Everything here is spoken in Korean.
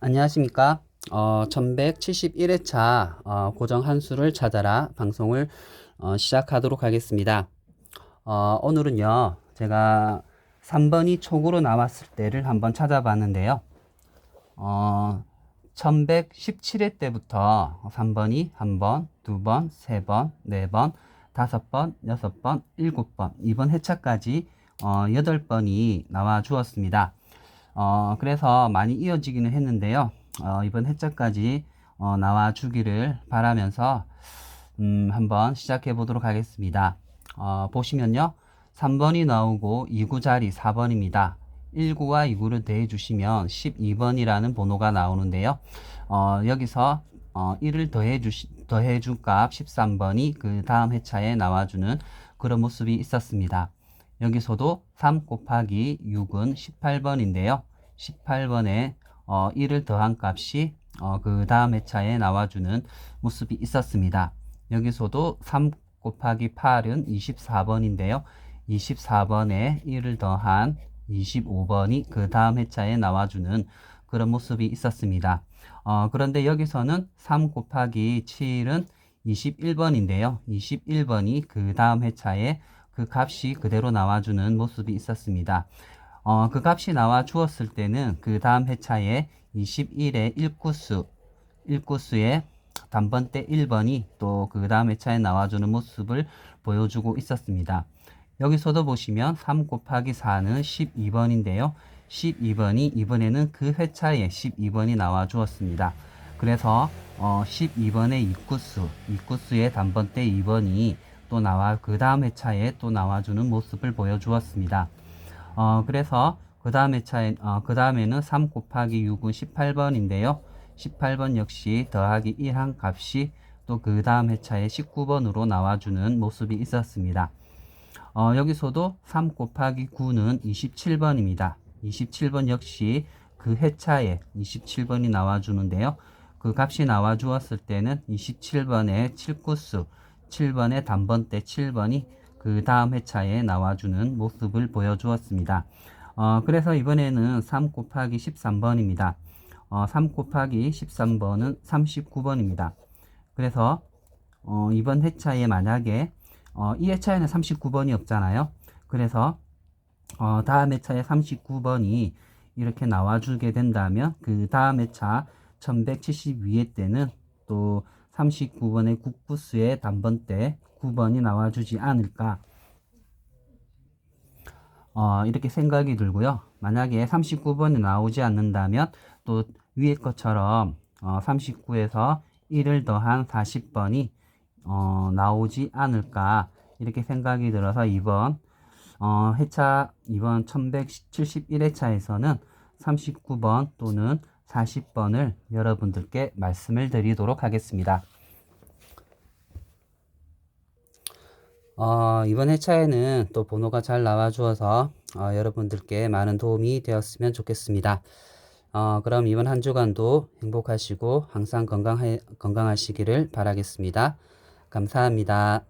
안녕하십니까. 어, 1171회차 어, 고정 한수를 찾아라 방송을 어, 시작하도록 하겠습니다. 어, 오늘은요, 제가 3번이 촉으로 나왔을 때를 한번 찾아봤는데요. 어, 1117회 때부터 3번이 1번, 2번, 3번, 4번, 5번, 6번, 7번, 이번 회차까지 어, 8번이 나와 주었습니다. 어, 그래서 많이 이어지기는 했는데요. 어, 이번 회차까지 어, 나와 주기를 바라면서 음, 한번 시작해 보도록 하겠습니다. 어, 보시면요. 3번이 나오고 2구 자리 4번입니다. 1구와 2구를 더해 주시면 12번이라는 번호가 나오는데요. 어, 여기서 어, 1을 더해 주시, 더해 준 값 13번이 그 다음 회차에 나와주는 그런 모습이 있었습니다. 여기서도 3 곱하기 6은 18번인데요. 18번에 어, 1을 더한 값이 어, 그 다음 회차에 나와주는 모습이 있었습니다. 여기서도 3 곱하기 8은 24번인데요. 24번에 1을 더한 25번이 그 다음 회차에 나와주는 그런 모습이 있었습니다. 어, 그런데 여기서는 3 곱하기 7은 21번인데요. 21번이 그 다음 회차에 그 값이 그대로 나와주는 모습이 있었습니다. 어, 그 값이 나와 주었을 때는 그 다음 회차에 21의 1구수, 1구수의 단번대 1번이 또 그 다음 회차에 나와주는 모습을 보여주고 있었습니다. 여기서도 보시면 3 곱하기 4는 12번인데요. 12번이 이번에는 그 회차에 12번이 나와 주었습니다. 그래서 어, 12번의 2구수, 2구수의 단번대 2번이 또 나와 그 다음 회차에 또 나와주는 모습을 보여주었습니다. 어, 그래서 그 다음 회차에 어, 그 다음에는 3 곱하기 6은 18번인데요. 18번 역시 더하기 1한 값이 또 그 다음 회차에 19번으로 나와주는 모습이 있었습니다. 어, 여기서도 3 곱하기 9는 27번입니다. 27번 역시 그 회차에 27번이 나와주는데요. 그 값이 나와 주었을 때는 27번의 7구수, 7번의 단번대 7번이 그 다음 회차에 나와주는 모습을 보여주었습니다. 어, 그래서 이번에는 3 곱하기 13번입니다. 어, 3 곱하기 13번은 39번입니다. 그래서 어, 이번 회차에 만약에 어, 이 회차에는 39번이 없잖아요. 그래서 어, 다음 회차에 39번이 이렇게 나와주게 된다면 그 다음 회차 1172회 때는 또 39번의 국부수의 단번대 9번이 나와주지 않을까 어, 이렇게 생각이 들고요. 만약에 39번이 나오지 않는다면 또 위에 것처럼 어, 39에서 1을 더한 40번이 어, 나오지 않을까 이렇게 생각이 들어서 이번 어, 회차 이번 1171회차에서는 39번 또는 40번을 여러분들께 말씀을 드리도록 하겠습니다. 어, 이번 회차에는 또 번호가 잘 나와 주어서 어, 여러분들께 많은 도움이 되었으면 좋겠습니다. 어, 그럼 이번 한 주간도 행복하시고 항상 건강하, 건강하시기를 바라겠습니다. 감사합니다.